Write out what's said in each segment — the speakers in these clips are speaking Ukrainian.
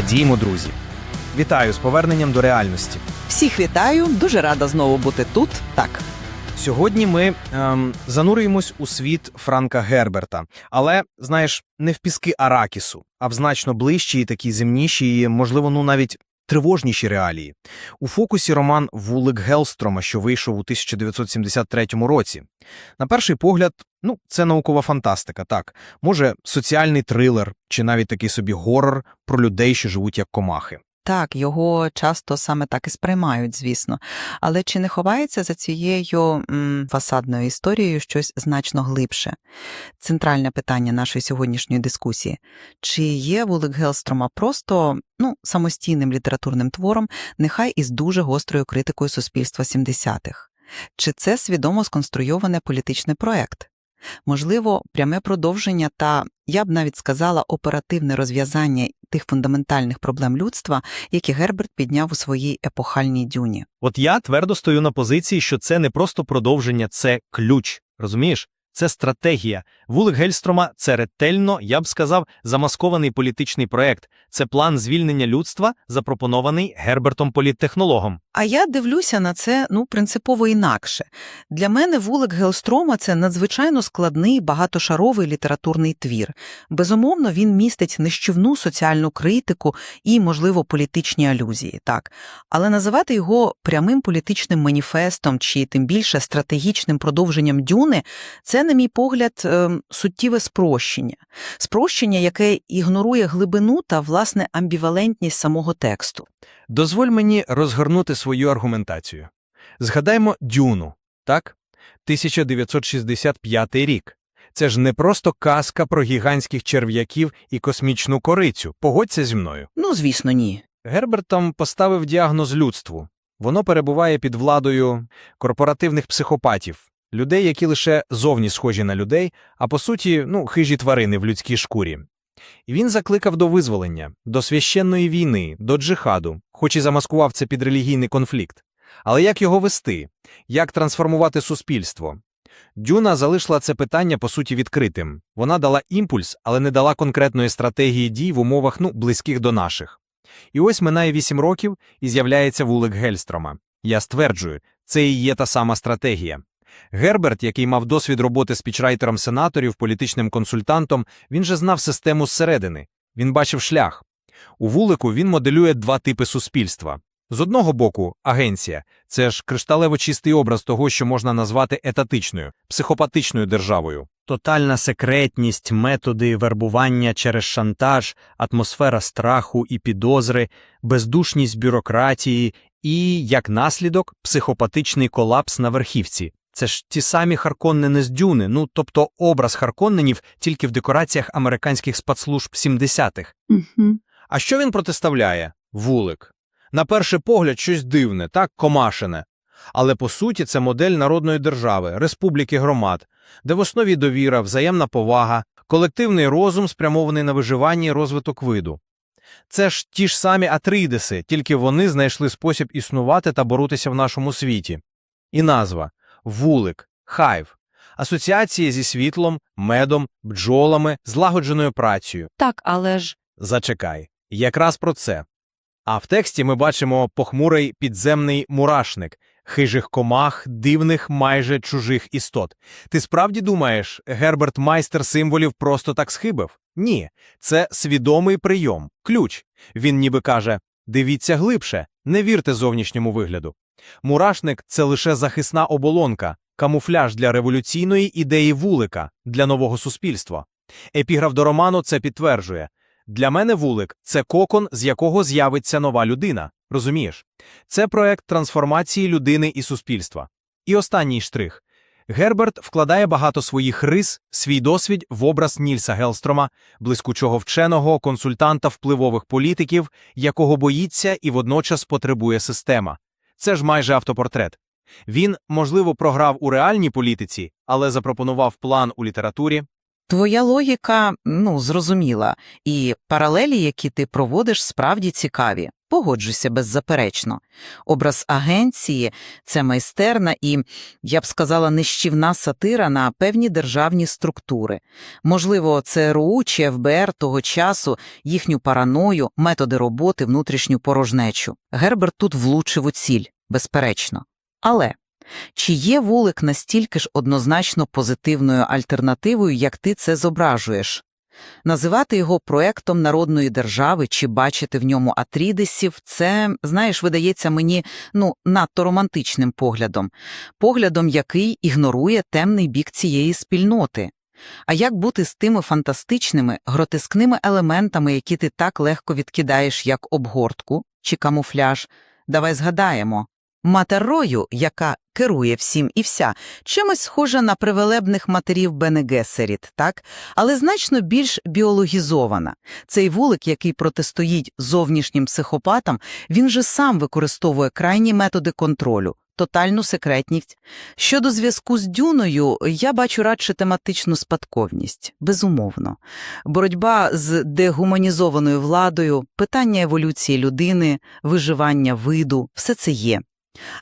Радіємо, друзі! Вітаю з поверненням до реальності. Всіх вітаю, дуже рада знову бути тут. Так, Сьогодні ми ем, занурюємось у світ Франка Герберта, але знаєш, не в піски Аракісу, а в значно ближчі і такі земніші, і, можливо, ну навіть тривожніші реалії. У фокусі роман Вулик Гелстрома, що вийшов у 1973 році. На перший погляд, ну, це наукова фантастика, так. Може, соціальний трилер чи навіть такий собі горор про людей, що живуть як комахи. Так, його часто саме так і сприймають, звісно. Але чи не ховається за цією м, фасадною історією щось значно глибше? Центральне питання нашої сьогоднішньої дискусії: чи є вулик Гелстрома просто ну, самостійним літературним твором, нехай із дуже гострою критикою суспільства 70-х? Чи це свідомо сконструйований політичний проект? Можливо, пряме продовження та, я б навіть сказала, оперативне розв'язання тих фундаментальних проблем людства, які Герберт підняв у своїй епохальній дюні. От я твердо стою на позиції, що це не просто продовження, це ключ. Розумієш? Це стратегія. Вулик Гельстрома це ретельно, я б сказав, замаскований політичний проект. Це план звільнення людства, запропонований Гербертом політтехнологом. А я дивлюся на це ну принципово інакше. Для мене вулик Гелстрома це надзвичайно складний багатошаровий літературний твір. Безумовно, він містить нищівну соціальну критику і, можливо, політичні алюзії, так. Але називати його прямим політичним маніфестом чи тим більше стратегічним продовженням дюни це, на мій погляд, ем, суттєве спрощення. Спрощення, яке ігнорує глибину та, власне, амбівалентність самого тексту. Дозволь мені розгорнути свою аргументацію. Згадаймо Дюну, так? 1965 рік. Це ж не просто казка про гігантських черв'яків і космічну корицю. Погодься зі мною. Ну, звісно, ні. Герберт там поставив діагноз людству. Воно перебуває під владою корпоративних психопатів, людей, які лише зовні схожі на людей, а по суті, ну, хижі тварини в людській шкурі. І він закликав до визволення, до священної війни, до джихаду, хоч і замаскував це під релігійний конфлікт. Але як його вести? Як трансформувати суспільство? Дюна залишила це питання по суті відкритим. Вона дала імпульс, але не дала конкретної стратегії дій в умовах, ну, близьких до наших. І ось минає вісім років і з'являється вулик Гельстрома. Я стверджую, це і є та сама стратегія. Герберт, який мав досвід роботи спічрайтером сенаторів, політичним консультантом, він же знав систему зсередини. Він бачив шлях. У вулику він моделює два типи суспільства. З одного боку, агенція це ж кришталево чистий образ того, що можна назвати етатичною, психопатичною державою. Тотальна секретність, методи вербування через шантаж, атмосфера страху і підозри, бездушність бюрократії і, як наслідок, психопатичний колапс на верхівці. Це ж ті самі Харконнени з Дюни, ну тобто образ Харконненів тільки в декораціях американських спецслужб 70-х. Угу. А що він протиставляє? Вулик. На перший погляд, щось дивне, так, комашине. Але по суті це модель народної держави, республіки громад, де в основі довіра, взаємна повага, колективний розум, спрямований на виживання і розвиток виду. Це ж ті ж самі Атридеси, тільки вони знайшли спосіб існувати та боротися в нашому світі. І назва вулик, хайв, асоціації зі світлом, медом, бджолами, злагодженою працею. Так, але ж Зачекай, якраз про це. А в тексті ми бачимо похмурий підземний мурашник, хижих комах, дивних, майже чужих істот. Ти справді думаєш, Герберт майстер символів просто так схибив? Ні, це свідомий прийом, ключ. Він ніби каже: дивіться глибше, не вірте зовнішньому вигляду. Мурашник це лише захисна оболонка, камуфляж для революційної ідеї вулика, для нового суспільства. Епіграф до роману це підтверджує. Для мене вулик це кокон, з якого з'явиться нова людина. Розумієш? Це проект трансформації людини і суспільства. І останній штрих. Герберт вкладає багато своїх рис, свій досвід в образ Нільса Гелстрома, блискучого вченого, консультанта впливових політиків, якого боїться і водночас потребує система. Це ж майже автопортрет. Він, можливо, програв у реальній політиці, але запропонував план у літературі. Твоя логіка ну зрозуміла, і паралелі, які ти проводиш, справді цікаві. Погоджуся беззаперечно. Образ агенції це майстерна і, я б сказала, нищівна сатира на певні державні структури. Можливо, ЦРУ чи ФБР того часу, їхню параною, методи роботи, внутрішню порожнечу. Герберт тут влучив у ціль, безперечно. Але чи є вулик настільки ж однозначно позитивною альтернативою, як ти це зображуєш? Називати його проектом народної держави чи бачити в ньому атрідисів – це, знаєш, видається мені ну надто романтичним поглядом, поглядом, який ігнорує темний бік цієї спільноти. А як бути з тими фантастичними, гротескними елементами, які ти так легко відкидаєш, як обгортку чи камуфляж? Давай згадаємо. Матерою, яка керує всім і вся, чимось схожа на привелебних матерів Бене Гессеріт, так? Але значно більш біологізована. Цей вулик, який протистоїть зовнішнім психопатам, він же сам використовує крайні методи контролю, тотальну секретність. Щодо зв'язку з Дюною, я бачу радше тематичну спадковність, безумовно. Боротьба з дегуманізованою владою, питання еволюції людини, виживання виду – все це є.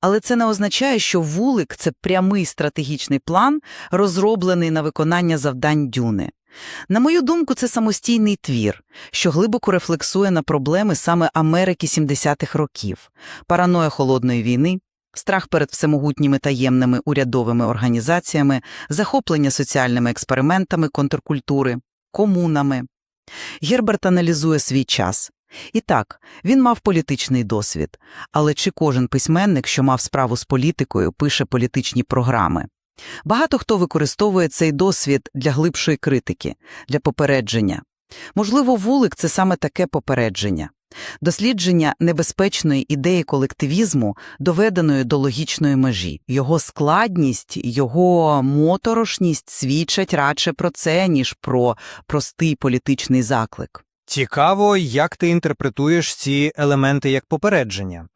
Але це не означає, що вулик – це прямий стратегічний план, розроблений на виконання завдань Дюни. На мою думку, це самостійний твір, що глибоко рефлексує на проблеми саме Америки 70-х років, параноя холодної війни, страх перед всемогутніми таємними урядовими організаціями, захоплення соціальними експериментами контркультури, комунами. Герберт аналізує свій час. І так, він мав політичний досвід, але чи кожен письменник, що мав справу з політикою, пише політичні програми? Багато хто використовує цей досвід для глибшої критики, для попередження. Можливо, вулик – це саме таке попередження. Дослідження небезпечної ідеї колективізму, доведеної до логічної межі. Його складність, його моторошність свідчать радше про це, ніж про простий політичний заклик. Цікаво, як ти інтерпретуєш ці елементи як попередження.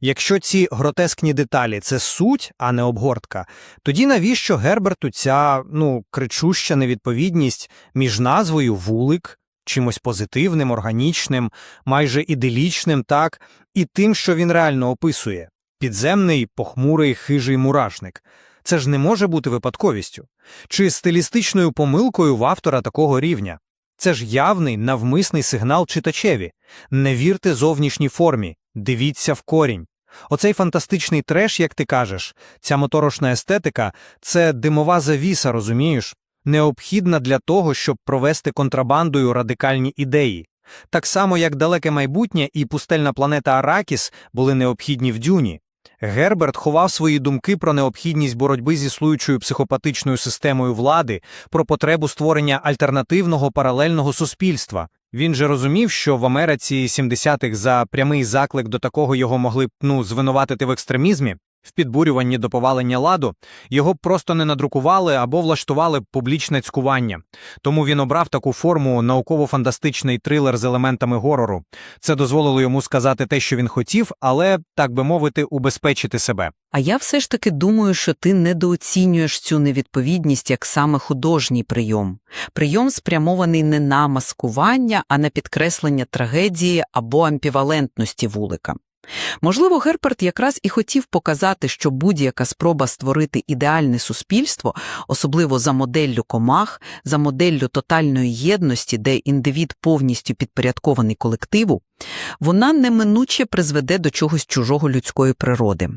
Якщо ці гротескні деталі це суть, а не обгортка, тоді навіщо Герберту ця ну кричуща невідповідність між назвою вулик, чимось позитивним, органічним, майже іделічним, так, і тим, що він реально описує підземний, похмурий, хижий мурашник. Це ж не може бути випадковістю чи стилістичною помилкою в автора такого рівня. Це ж явний навмисний сигнал читачеві. Не вірте зовнішній формі, дивіться в корінь. Оцей фантастичний треш, як ти кажеш, ця моторошна естетика – це димова завіса, розумієш? Необхідна для того, щоб провести контрабандою радикальні ідеї. Так само, як далеке майбутнє і пустельна планета Аракіс були необхідні в дюні. Герберт ховав свої думки про необхідність боротьби зі існуючою психопатичною системою влади, про потребу створення альтернативного паралельного суспільства. Він же розумів, що в Америці 70-х за прямий заклик до такого його могли б ну, звинуватити в екстремізмі, в підбурюванні до повалення ладу, його б просто не надрукували або влаштували публічне цькування. Тому він обрав таку форму науково-фантастичний трилер з елементами горору. Це дозволило йому сказати те, що він хотів, але, так би мовити, убезпечити себе. А я все ж таки думаю, що ти недооцінюєш цю невідповідність як саме художній прийом. Прийом спрямований не на маскування, а на підкреслення трагедії або ампівалентності вулика. Можливо, Герберт якраз і хотів показати, що будь-яка спроба створити ідеальне суспільство, особливо за моделлю комах, за моделлю тотальної єдності, де індивід повністю підпорядкований колективу, вона неминуче призведе до чогось чужого людської природи.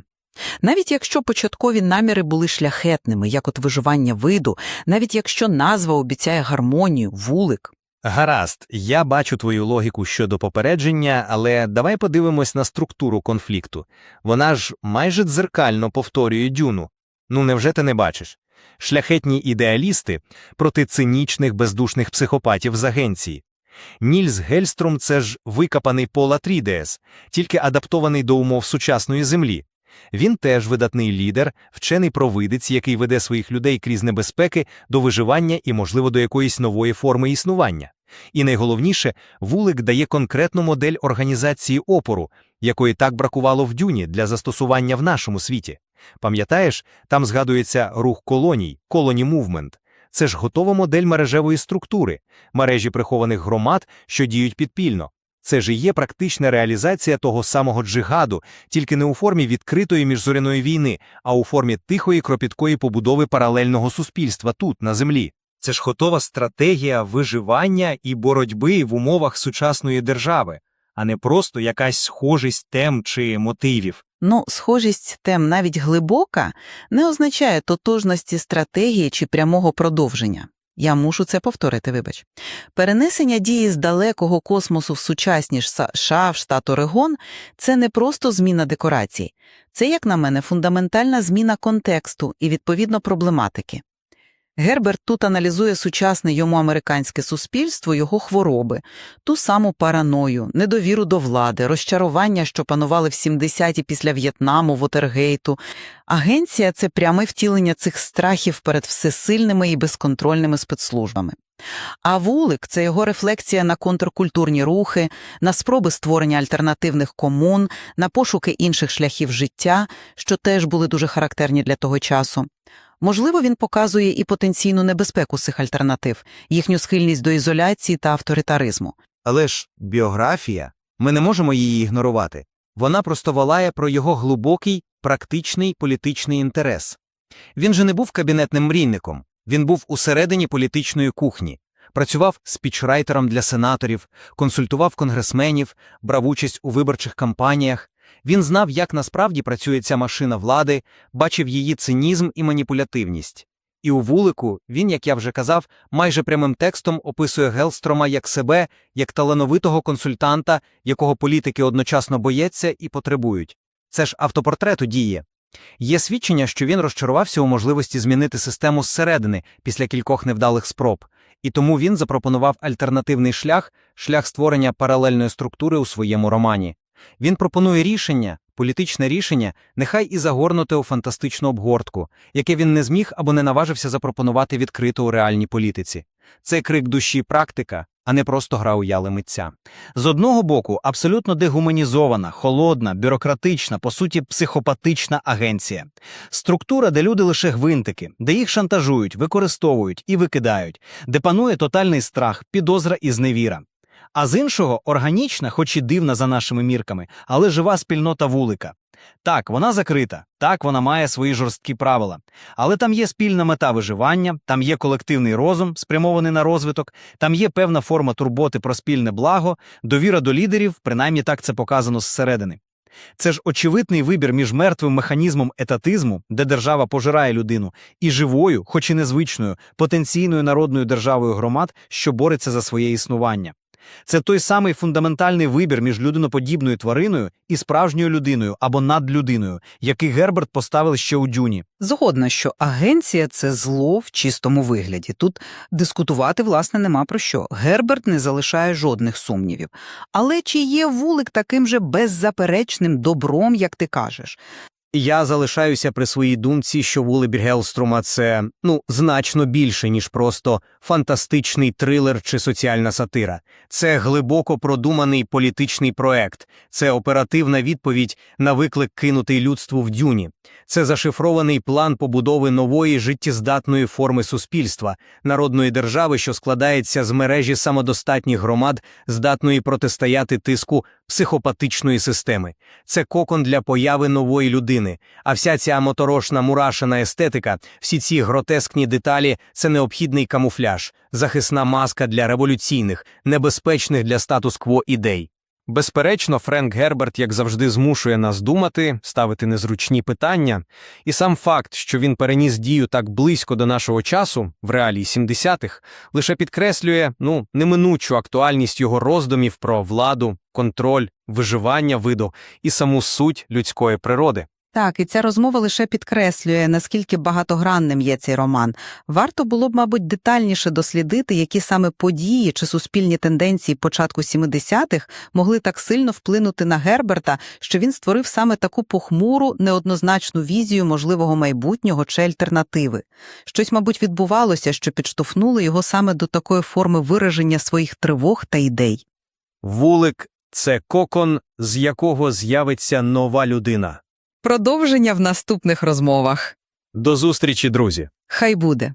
Навіть якщо початкові наміри були шляхетними, як от виживання виду, навіть якщо назва обіцяє гармонію, вулик, Гаразд, я бачу твою логіку щодо попередження, але давай подивимось на структуру конфлікту. Вона ж майже дзеркально повторює дюну. Ну невже ти не бачиш? Шляхетні ідеалісти проти цинічних бездушних психопатів з агенції. Нільс Гельстром – це ж викопаний Пол Атрідеес, тільки адаптований до умов сучасної землі. Він теж видатний лідер, вчений провидець, який веде своїх людей крізь небезпеки до виживання і, можливо, до якоїсь нової форми існування. І найголовніше, вулик дає конкретну модель організації опору, якої так бракувало в дюні для застосування в нашому світі. Пам'ятаєш, там згадується рух колоній, колоні мувмент. Це ж готова модель мережевої структури, мережі прихованих громад, що діють підпільно. Це ж і є практична реалізація того самого джигаду, тільки не у формі відкритої міжзоряної війни, а у формі тихої кропіткої побудови паралельного суспільства тут, на землі. Це ж готова стратегія виживання і боротьби в умовах сучасної держави, а не просто якась схожість тем чи мотивів. Ну, схожість тем навіть глибока не означає тотожності стратегії чи прямого продовження. Я мушу це повторити, вибач. Перенесення дії з далекого космосу в сучасні США, в штат Орегон – це не просто зміна декорацій. Це, як на мене, фундаментальна зміна контексту і, відповідно, проблематики. Герберт тут аналізує сучасне йому американське суспільство, його хвороби, ту саму параною, недовіру до влади, розчарування, що панували в 70-ті після В'єтнаму, Вотергейту. Агенція – це пряме втілення цих страхів перед всесильними і безконтрольними спецслужбами. А вулик – це його рефлексія на контркультурні рухи, на спроби створення альтернативних комун, на пошуки інших шляхів життя, що теж були дуже характерні для того часу. Можливо, він показує і потенційну небезпеку цих альтернатив, їхню схильність до ізоляції та авторитаризму. Але ж біографія, ми не можемо її ігнорувати. Вона просто волає про його глибокий, практичний політичний інтерес. Він же не був кабінетним мрійником, він був усередині політичної кухні, працював спічрайтером для сенаторів, консультував конгресменів, брав участь у виборчих кампаніях. Він знав, як насправді працює ця машина влади, бачив її цинізм і маніпулятивність. І у вулику він, як я вже казав, майже прямим текстом описує Гелстрома як себе, як талановитого консультанта, якого політики одночасно бояться і потребують. Це ж автопортрет у дії. Є свідчення, що він розчарувався у можливості змінити систему зсередини після кількох невдалих спроб, і тому він запропонував альтернативний шлях, шлях створення паралельної структури у своєму романі. Він пропонує рішення, політичне рішення, нехай і загорнуте у фантастичну обгортку, яке він не зміг або не наважився запропонувати відкрито у реальній політиці. Це крик душі практика, а не просто гра уяви митця. З одного боку, абсолютно дегуманізована, холодна, бюрократична, по суті, психопатична агенція. Структура, де люди лише гвинтики, де їх шантажують, використовують і викидають, де панує тотальний страх, підозра і зневіра. А з іншого органічна, хоч і дивна за нашими мірками, але жива спільнота вулика. Так, вона закрита, так, вона має свої жорсткі правила. Але там є спільна мета виживання, там є колективний розум, спрямований на розвиток, там є певна форма турботи про спільне благо, довіра до лідерів, принаймні так це показано зсередини. Це ж очевидний вибір між мертвим механізмом етатизму, де держава пожирає людину, і живою, хоч і незвичною, потенційною народною державою громад, що бореться за своє існування. Це той самий фундаментальний вибір між людиноподібною твариною і справжньою людиною або надлюдиною, який Герберт поставив ще у дюні. Згодна, що агенція це зло в чистому вигляді. Тут дискутувати, власне, нема про що. Герберт не залишає жодних сумнівів. Але чи є вулик таким же беззаперечним добром, як ти кажеш? Я залишаюся при своїй думці, що вулибір Гелстрома – це, ну, значно більше, ніж просто фантастичний трилер чи соціальна сатира. Це глибоко продуманий політичний проект, це оперативна відповідь на виклик кинутий людству в дюні. Це зашифрований план побудови нової життєздатної форми суспільства, народної держави, що складається з мережі самодостатніх громад, здатної протистояти тиску психопатичної системи. Це кокон для появи нової людини. А вся ця моторошна мурашена естетика, всі ці гротескні деталі це необхідний камуфляж, захисна маска для революційних, небезпечних для статус-кво ідей. Безперечно, Френк Герберт, як завжди, змушує нас думати, ставити незручні питання, і сам факт, що він переніс дію так близько до нашого часу, в реалії 70-х, лише підкреслює ну неминучу актуальність його роздумів про владу, контроль, виживання виду і саму суть людської природи. Так, і ця розмова лише підкреслює, наскільки багатогранним є цей роман. Варто було б, мабуть, детальніше дослідити, які саме події чи суспільні тенденції початку 70-х могли так сильно вплинути на Герберта, що він створив саме таку похмуру, неоднозначну візію можливого майбутнього чи альтернативи. Щось, мабуть, відбувалося, що підштовхнуло його саме до такої форми вираження своїх тривог та ідей. Вулик це кокон, з якого з'явиться нова людина. Продовження в наступних розмовах. До зустрічі, друзі! Хай буде.